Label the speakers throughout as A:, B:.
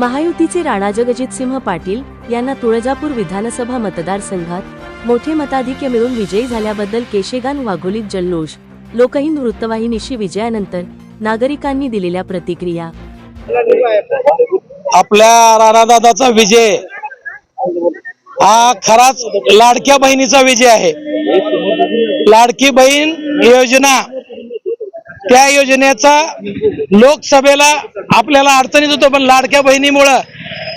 A: महायुतीचे राणा जगजितसिंह पाटील यांना तुळजापूर विधानसभा मतदारसंघात मोठे मताधिक्य मिळून विजयी झाल्याबद्दल केशेगान वाघोलीत जल्लोष. लोकहिंद वृत्तवाहिनीशी विजयानंतर नागरिकांनी दिलेल्या प्रतिक्रिया.
B: आपल्या राणादादाचा विजय हा खराच लाडक्या बहिणीचा विजय आहे. लाडकी बहीण योजना त्या योजनेचा लोकसभेला आपल्याला अडचणीत होतो पण लाडक्या बहिणीमुळं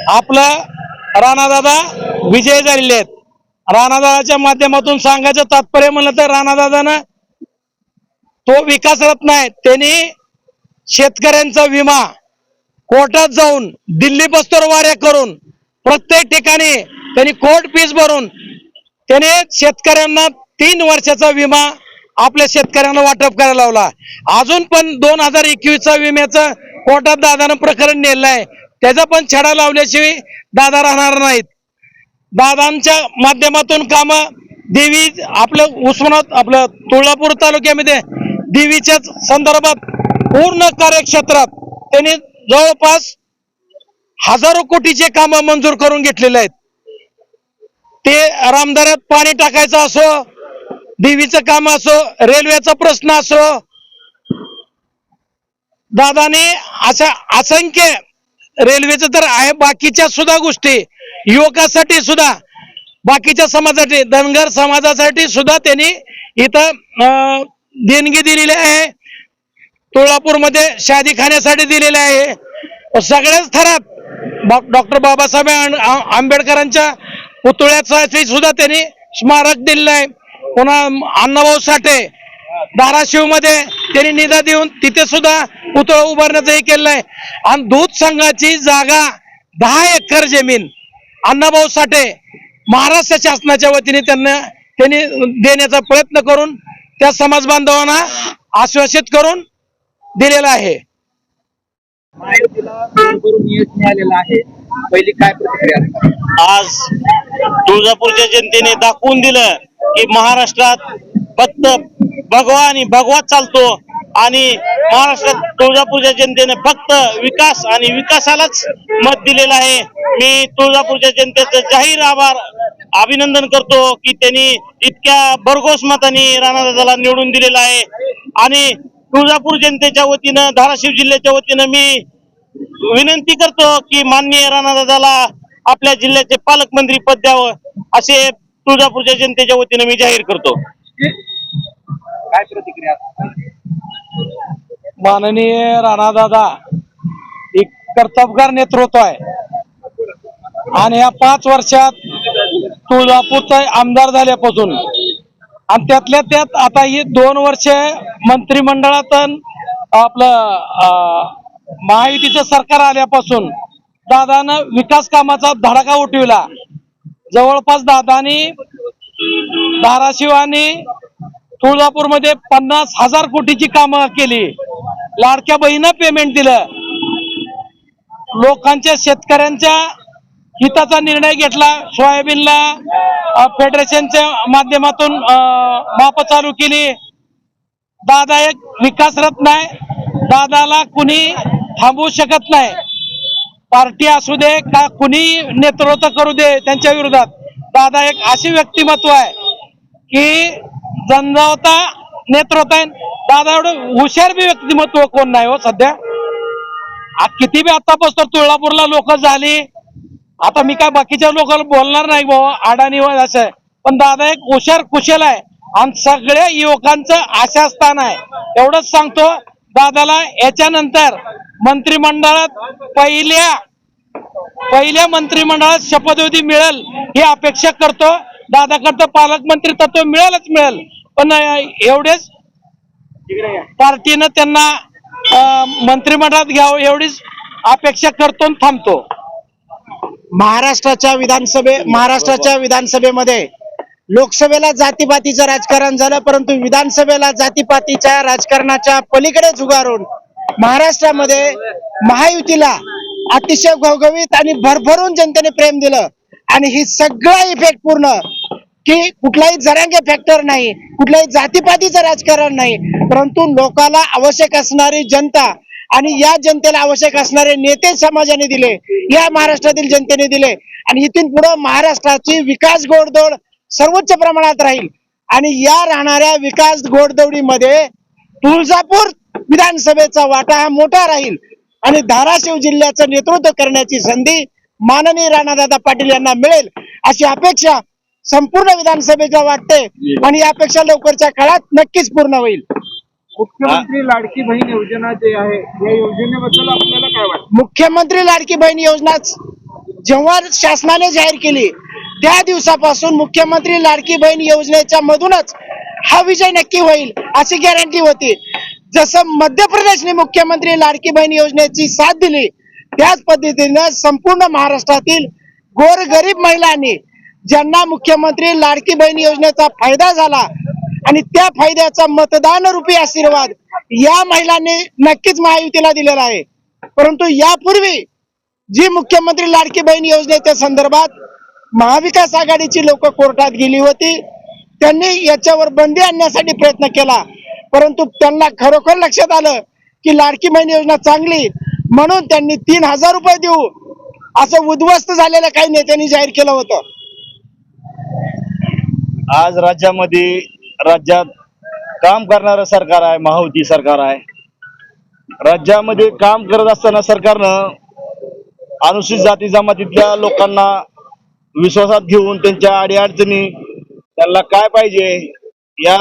B: आपलं राणादादा विजय झालेले आहेत. राणादादाच्या माध्यमातून सांगायचं तात्पर्य म्हणलं तर राणादादानं तो विकास रत्न आहे. त्यांनी शेतकऱ्यांचा विमा कोर्टात जाऊन दिल्ली बस्तोर वाऱ्या करून प्रत्येक ठिकाणी त्यांनी कोर्ट फीस भरून त्याने शेतकऱ्यांना तीन वर्षाचा विमा आपल्या शेतकऱ्यांना वाटप करायला लावला. अजून पण दोन हजार एकवीसचा विम्याचं कोर्टात दादानं प्रकरण नेलं आहे त्याचा पण छडा लावल्याशिवाय दादा राहणार नाहीत. दादांच्या माध्यमातून काम देवी आपलं उस्मानात आपलं तुळजापूर तालुक्यामध्ये देवीच्याच संदर्भात पूर्ण कार्यक्षेत्रात त्यांनी जवळपास हजारो कोटीचे कामं मंजूर करून घेतलेले आहेत. ते रामदारात पाणी टाकायचं असो देवीचं काम असो रेल्वेचा प्रश्न असो दादाने अशा असंख्य रेल्वेचं तर आहे बाकीच्या सुद्धा गोष्टी युवकासाठी सुद्धा बाकीच्या समाजासाठी धनगर समाजासाठी सुद्धा त्यांनी इथं देणगी दिलेली आहे. तुळापूरमध्ये शादी खाण्यासाठी दिलेले आहे. सगळ्याच थरात डॉक्टर बाबासाहेब आंबेडकरांच्या पुतळ्यासाठी सुद्धा त्यांनी स्मारक दिलेलं आहे. पुन्हा अण्णाभाऊ साठे धाराशिवमध्ये त्यांनी निधा देऊन तिथे सुद्धा पुतळा उभारण्याचं हे केलेलं आहे आणि दूध संघाची जागा दहा एकर जमीन अण्णाभाऊ साठे महाराष्ट्र शासनाच्या वतीने त्यांना त्यांनी देण्याचा प्रयत्न करून त्या समाज बांधवांना आश्वासित करून दिलेला आहे.
C: पहिली काय प्रतिक्रिया?
B: आज तुळजापूरच्या जनतेने दाखवून दिलं की महाराष्ट्रात फक्त भगवा आणि भगवा चालतो. आणि महाराष्ट्रात तुळजापूरच्या जनतेने फक्त विकास आणि विकासालाच मत दिलेलं आहे. मी तुळजापूरच्या जनतेचं जाहीर आभार अभिनंदन करतो की त्यांनी इतक्या भरघोस मताने राणादादाला निवडून दिलेलं आहे. आणि तुळजापूर जनतेच्या वतीनं धाराशिव जिल्ह्याच्या वतीनं मी विनंती करतो की माननीय राणादादाला आपल्या जिल्ह्याचे पालकमंत्री पद द्यावं असे तुळजापूरच्या जनतेच्या वतीनं मी जाहीर करतो.
C: काय प्रतिक्रिया?
B: माननीय राणादादा एक कर्तबगार नेतृत्व आहे. आणि या पाच वर्षात तुळजापूरचा आमदार झाल्यापासून आणि त्यातल्या त्यात आता ही दोन वर्ष मंत्रिमंडळात आपलं महायुतीचं सरकार आल्यापासून दादानं विकास कामाचा धडाका उठविला. जवळपास दादानी धाराशिव आणि तुळजापूरमध्ये पन्नास हजार कोटीची कामं केली. लाडक्या बहिणं पेमेंट दिलं. लोकांच्या शेतकऱ्यांच्या हिताचा निर्णय घेतला. सोयाबीनला फेडरेशनच्या माध्यमातून माप चालू केली. दादा एक विकास रत्न आहे. दादाला कुणी थांबवू शकत नाही. पार्टी असू दे का कुणी नेतृत्व करू दे त्यांच्या विरोधात. दादा एक अशी व्यक्तिमत्व आहे की जनजावता नेतृत्व आहे. दादा एवढं हुशार बी व्यक्तिमत्व कोण नाही हो सध्या. आ, किती बी आतापासून तुळजापूरला लोक झाली. आता मी काय बाकीच्या लोकांना बोलणार नाही बाबा अडाणी व असं पण दादा एक हुशार कुशल आहे. आणि सगळ्या युवकांचं आशास्थान आहे. एवढंच सांगतो दादाला याच्यानंतर मंत्रिमंडळात पहिल्या पहिल्या मंत्रिमंडळात शपथविधी मिळेल ही अपेक्षा करतो. दादाकडचं पालकमंत्री तत्व मिळेलच मिळेल. पण एवढेच पार्टीनं त्यांना मंत्रिमंडळात घ्यावं एवढीच अपेक्षा करतो थांबतो.
D: महाराष्ट्राच्या विधानसभे महाराष्ट्राच्या विधानसभेमध्ये लोकसभेला जातीपातीचं राजकारण झालं परंतु विधानसभेला जातीपातीच्या राजकारणाच्या पलीकडे झुगारून महाराष्ट्रामध्ये महायुतीला अतिशय घवघवीत आणि भरभरून जनतेने प्रेम दिलं. आणि ही सगळा इफेक्ट पूर्ण की कुठलाही जरांगे फॅक्टर नाही कुठल्याही जातीपातीचं राजकारण नाही परंतु लोकाला आवश्यक असणारी जनता आणि या जनतेला आवश्यक असणारे नेते समाजाने दिले या महाराष्ट्रातील जनतेने दिले आणि इथून पुढे महाराष्ट्राची विकास घोडदौड सर्वोच्च प्रमाणात राहील. आणि या राहणाऱ्या विकास घोडदौडीमध्ये तुळजापूर विधानसभेचा वाटा हा मोठा राहील आणि धाराशिव जिल्ह्याचं नेतृत्व करण्याची संधी माननीय राणादादा पाटील यांना मिळेल अशी अपेक्षा संपूर्ण विधानसभेच्या वाटते. आणि ही अपेक्षा लवकरच्या काळात नक्कीच पूर्ण होईल.
C: मुख्यमंत्री लाडकी बहीण योजना जे आहे या योजनेबद्दल आपल्याला काय वाटतं?
D: मुख्यमंत्री लाडकी बहीण योजना जेव्हा शासनाने जाहीर केली त्या दिवसापासून मुख्यमंत्री लाडकी बहीण योजनेच्या मधूनच हा विजय नक्की होईल अशी गॅरंटी होती. जसं मध्य प्रदेशने मुख्यमंत्री लाडकी बहीण योजनेची साथ दिली त्याच पद्धतीने संपूर्ण महाराष्ट्रातील गोरगरीब महिलांनी ज्यांना मुख्यमंत्री लाडकी बहीण योजनेचा फायदा झाला आणि त्या फायद्याचा मतदान रूपी आशीर्वाद या महिलांनी नक्कीच महायुतीला दिलेला आहे. परंतु यापूर्वी जी मुख्यमंत्री लाडकी बहीण योजनेच्या संदर्भात महाविकास आघाडीची लोक कोर्टात गेली होती त्यांनी याच्यावर बंदी आणण्यासाठी प्रयत्न केला. परंतु त्यांना खरोखर लक्षात आलं की लाडकी बहीण योजना चांगली म्हणून त्यांनी तीन हजार रुपये देऊ असं उद्ध्वस्त झालेलं काही नेत्यांनी जाहीर केलं होतं.
E: आज राज्यामध्ये राज्यात काम करणारं सरकार आहे महावती सरकार आहे. राज्यामध्ये काम करत असताना सरकारनं अनुसूचित जाती जमातीतल्या लोकांना विश्वासात घेऊन त्यांच्या अडीअडचणी त्यांना काय पाहिजे या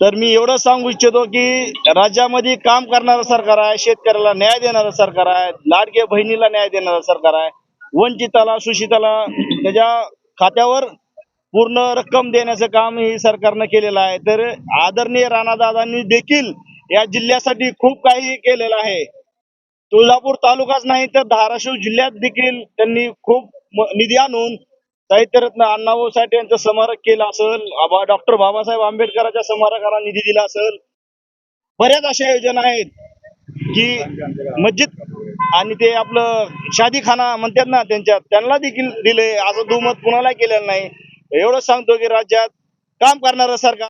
E: तर मी एवढं सांगू इच्छितो की राज्यामध्ये काम करणारं सरकार आहे शेतकऱ्याला न्याय देणारं सरकार आहे लाडक्या बहिणीला न्याय देणारं सरकार आहे वंचिताला सुशिताला त्याच्या खात्यावर पूर्ण रक्कम देण्याचं काम ही सरकारनं केलेलं आहे. तर आदरणीय राणादादांनी देखील या जिल्ह्यासाठी खूप काही केलेलं आहे. तुळजापूर तालुकाच नाही तर धाराशिव जिल्ह्यात देखील त्यांनी खूप निधी आणून साहित्यरत्न अण्णाभाऊ साठे यांचं स्मारक केलं असेल डॉक्टर बाबासाहेब आंबेडकरांच्या स्मारकाला निधी दिला असेल. बऱ्याच अशा योजना आहेत की मस्जिद आणि ते आपलं शादीखाना म्हणतात ना त्यांच्यात त्यांना देखील दिले. असं दुमत कुणाला केलेलं नाही. एवढं सांगतो की राज्यात काम करणारं सरकार